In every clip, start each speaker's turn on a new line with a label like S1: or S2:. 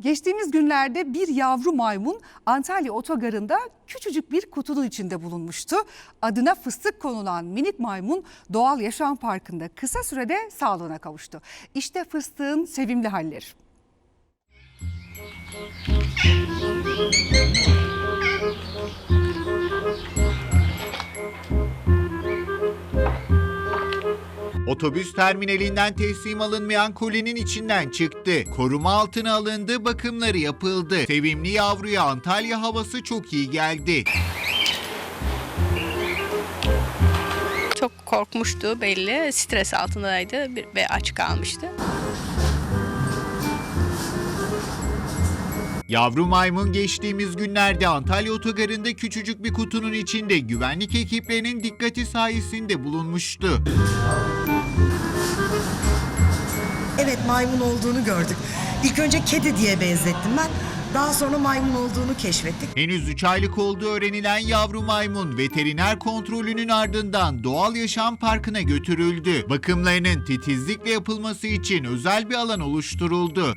S1: Geçtiğimiz günlerde bir yavru maymun Antalya otogarında küçücük bir kutunun içinde bulunmuştu. Adına fıstık konulan minik maymun doğal yaşam parkında kısa sürede sağlığına kavuştu. İşte fıstığın sevimli halleri.
S2: Otobüs terminalinden teslim alınmayan kolinin içinden çıktı. Koruma altına alındı, bakımları yapıldı. Sevimli yavruya Antalya havası çok iyi geldi.
S3: Çok korkmuştu belli. Stres altındaydı ve aç kalmıştı.
S2: Yavru maymun geçtiğimiz günlerde Antalya otogarında küçücük bir kutunun içinde güvenlik ekiplerinin dikkati sayesinde bulunmuştu.
S4: Evet maymun olduğunu gördük. İlk önce kedi diye benzettim ben. Daha sonra maymun olduğunu keşfettik.
S2: Henüz 3 aylık olduğu öğrenilen yavru maymun veteriner kontrolünün ardından doğal yaşam parkına götürüldü. Bakımlarının titizlikle yapılması için özel bir alan oluşturuldu.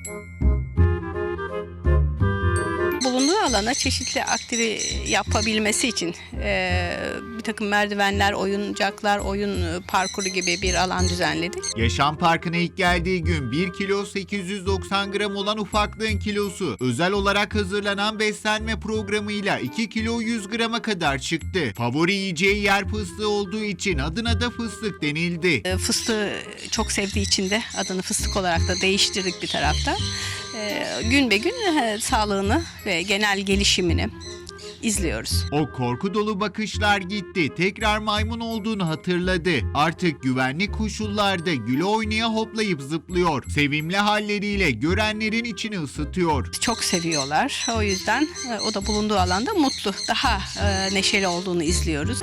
S3: Alana çeşitli aktivite yapabilmesi için eee, bir takım merdivenler, oyuncaklar, oyun e, parkuru gibi bir alan düzenledik.
S2: Yaşam Parkı'na ilk geldiği gün 1 kilo 890 gram olan ufaklığın kilosu özel olarak hazırlanan beslenme programıyla 2 kilo 100 grama kadar çıktı. Favori yiyeceği yer fıstığı olduğu için adına da fıstık denildi.
S3: E, Fıstığı çok sevdiği için de adını fıstık olarak da değiştirdik bir tarafta. E, Gün be gün e, sağlığını ve genel gelişimini izliyoruz.
S2: O korku dolu bakışlar gitti. Tekrar maymun olduğunu hatırladı. Artık güvenlik koşullarda güle oynaya hoplayıp zıplıyor. Sevimli halleriyle görenlerin içini ısıtıyor.
S3: çok seviyorlar. O yüzden e, o da bulunduğu alanda mutlu, daha e, neşeli olduğunu izliyoruz.